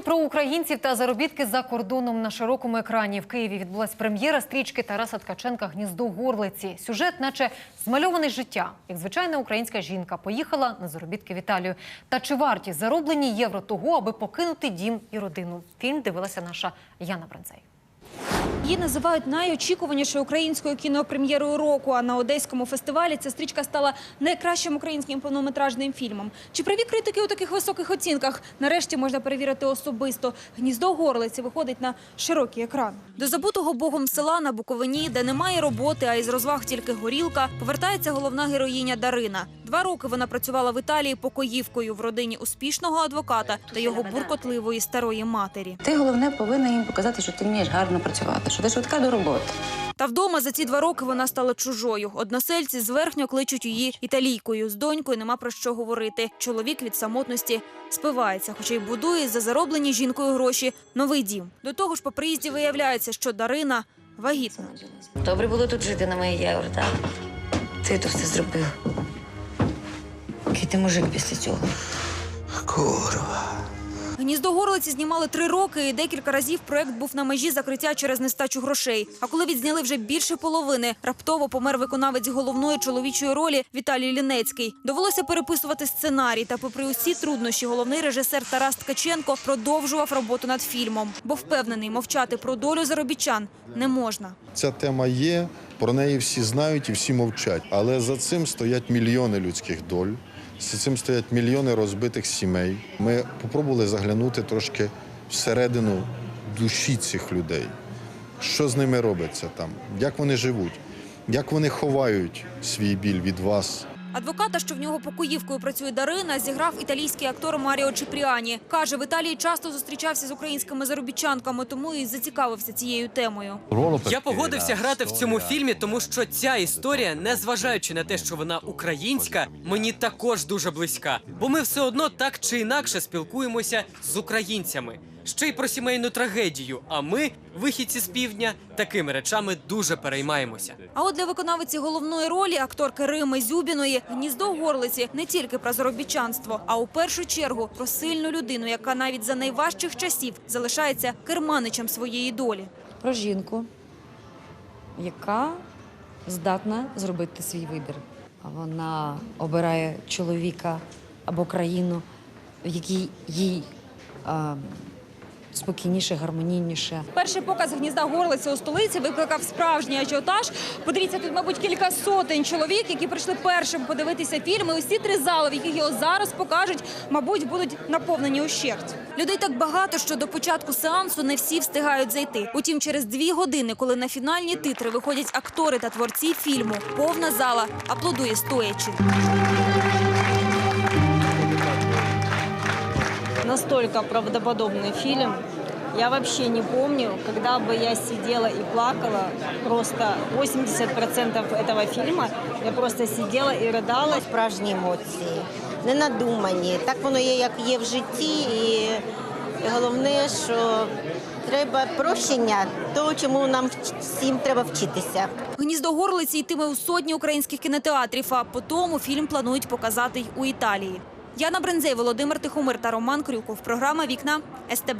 Фільм про українців та заробітки за кордоном на широкому екрані в Києві відбулась прем'єра стрічки Тараса Ткаченка Гніздо горлиці. Сюжет, наче змальований життя, як звичайна українська жінка поїхала на заробітки в Італію. Та чи варті зароблені євро того, аби покинути дім і родину? Фільм дивилася наша Яна Бранцей. Її називають найочікуванішою українською кінопрем'єрою року. А на одеському фестивалі ця стрічка стала найкращим українським повнометражним фільмом. Чи праві критики у таких високих оцінках? Нарешті можна перевірити особисто. Гніздо горлиці виходить на широкий екран. До забутого богом села на Буковині, де немає роботи, а із розваг тільки горілка, повертається головна героїня Дарина. Два роки вона працювала в Італії покоївкою в родині успішного адвоката та його буркотливої старої матері. Ти головне повинна їм показати, що ти вмієш гарно працювати, що ти швидка до роботи. Та вдома за ці два роки вона стала чужою. Односельці зверхньо кличуть її італійкою. З донькою нема про що говорити. Чоловік від самотності спивається, хоча й будує за зароблені жінкою гроші новий дім. До того ж, по приїзді виявляється, що Дарина вагітна. Добре було тут жити на моїй євро, так? Ти то все зробив. Який ти мужик після цього? Курва. Гніздо горлиці знімали три роки, і декілька разів проект був на межі закриття через нестачу грошей. А коли відзняли вже більше половини, раптово помер виконавець головної чоловічої ролі Віталій Лінецький. Довелося переписувати сценарій. Та, попри усі труднощі, головний режисер Тарас Ткаченко продовжував роботу над фільмом, бо впевнений, мовчати про долю заробітчан не можна. Ця тема є, про неї всі знають і всі мовчать. Але за цим стоять мільйони людських доль, за цим стоять мільйони розбитих сімей. Ми спробували заглянути трошки всередину душі цих людей. Що з ними робиться там, як вони живуть, як вони ховають свій біль від вас. Адвоката, що в нього покоївкою працює Дарина, зіграв італійський актор Маріо Чіпріані. Каже, в Італії часто зустрічався з українськими заробітчанками, тому і зацікавився цією темою. Я погодився грати в цьому фільмі, тому що ця історія, незважаючи на те, що вона українська, мені також дуже близька. Бо ми все одно так чи інакше спілкуємося з українцями. Ще й про сімейну трагедію. А ми, вихідці з півдня, такими речами дуже переймаємося. А от для виконавиці головної ролі акторки Рими Зюбіної гніздо горлиці не тільки про заробітчанство, а у першу чергу про сильну людину, яка навіть за найважчих часів залишається керманичем своєї долі. про жінку, яка здатна зробити свій вибір. Вона обирає чоловіка або країну, в якій їй а, спокійніше, гармонійніше. Перший показ гнізда горлиці у столиці викликав справжній ажіотаж. Подивіться, тут, мабуть, кілька сотень чоловік, які прийшли першим подивитися фільм. І усі три зали, в яких його зараз покажуть, мабуть, будуть наповнені ущерть. Людей так багато, що до початку сеансу не всі встигають зайти. Утім, через дві години, коли на фінальні титри виходять актори та творці фільму, повна зала аплодує стоячи. настолько правдоподобный фильм. Я вообще не помню, когда бы я сидела и плакала. Просто 80% этого фильма я просто сидела и рыдала. справжні емоції, не надумані. Так воно є, як є в житті, і головне, що треба прощення, того, чому нам вч- всім треба вчитися. Гніздо горлиці йтиме у сотні українських кінотеатрів. А по тому фільм планують показати й у Італії. Яна Брензей, Володимир Тихомир та Роман Крюков. Програма Вікна СТБ.